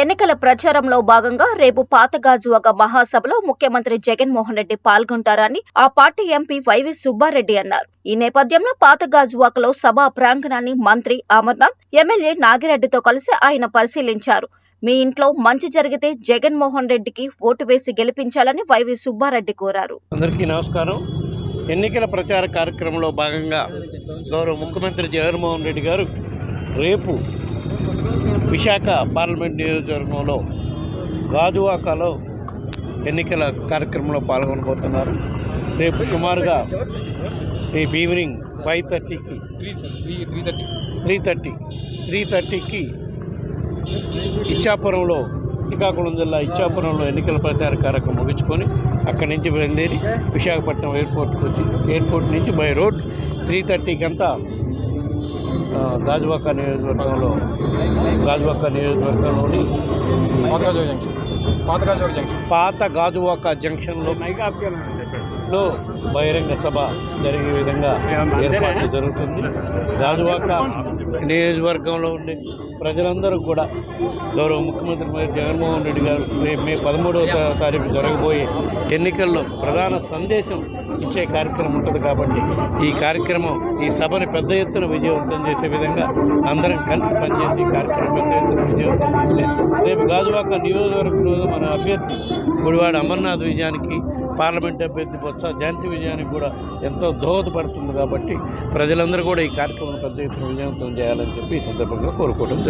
ఎన్నికల ప్రచారంలో భాగంగా రేపు పాతగాజువాక మహాసభలో ముఖ్యమంత్రి జగన్మోహన్ రెడ్డి పాల్గొంటారని ఆ పార్టీ ఎంపీ వైవి సుబ్బారెడ్డి అన్నారు. ఈ నేపథ్యంలో పాతగాజువాకలో సభా ప్రాంగణాన్ని మంత్రి అమర్నాథ్ ఎమ్మెల్యే నాగిరెడ్డితో కలిసి ఆయన పరిశీలించారు. మీ ఇంట్లో మంచి జరిగితే జగన్మోహన్ రెడ్డికి ఓటు వేసి గెలిపించాలని వైవి సుబ్బారెడ్డి కోరారు. అందరికీ నమస్కారం. ఎన్నికల ప్రచార కార్యక్రమంలో భాగంగా గౌరవ ముఖ్యమంత్రి జగన్మోహన్ రెడ్డి గారు రేపు విశాఖ పార్లమెంట్ నియోజకవర్గంలో గాజువాకలో ఎన్నికల కార్యక్రమంలో పాల్గొనబోతున్నారు. రేపు సుమారుగా రేపు ఈవినింగ్ ఫైవ్ థర్టీకి three three three thirty three థర్టీకి ఇచ్చాపురంలో శ్రీకాకుళం జిల్లా ఇచ్చాపురంలో ఎన్నికల ప్రచార కార్యక్రమం ముగించుకొని అక్కడి నుంచి బయలుదేరి విశాఖపట్నం ఎయిర్పోర్ట్కి వచ్చి ఎయిర్పోర్ట్ నుంచి బై రోడ్ త్రీ థర్టీకి అంతా గాజువాక నియోజకవర్గంలో గాజువాక నియోజకవర్గంలోని పాత గాజువాక జంక్షన్లో లో బహిరంగ సభ జరిగే విధంగా ఏర్పాటు జరుగుతుంది. గాజువాక నియోజకవర్గంలో ఉండే ప్రజలందరూ కూడా గౌరవ ముఖ్యమంత్రి జగన్మోహన్ రెడ్డి గారు రేపు మే పదమూడవ తారీఖు జరగబోయే ఎన్నికల్లో ప్రధాన సందేశం ఇచ్చే కార్యక్రమం ఉంటుంది కాబట్టి ఈ కార్యక్రమం ఈ సభని పెద్ద ఎత్తున విజయవంతం చేసే విధంగా అందరం కలిసి పనిచేసి ఈ కార్యక్రమం పెద్ద ఎత్తున విజయవంతం చేస్తే రేపు గాజువాక నియోజకవర్గంలో మన అభ్యర్థి గుడివాడ అమర్నాథ్ విజయానికి పార్లమెంట్ అభ్యర్థి బొత్స ఝాన్సీ విజయానికి కూడా ఎంతో దోహదపడుతుంది కాబట్టి ప్రజలందరూ కూడా ఈ కార్యక్రమం పెద్ద ఎత్తున విజయవంతం చేయాలని చెప్పి ఈ సందర్భంగా కోరుకోవడం జరుగుతుంది.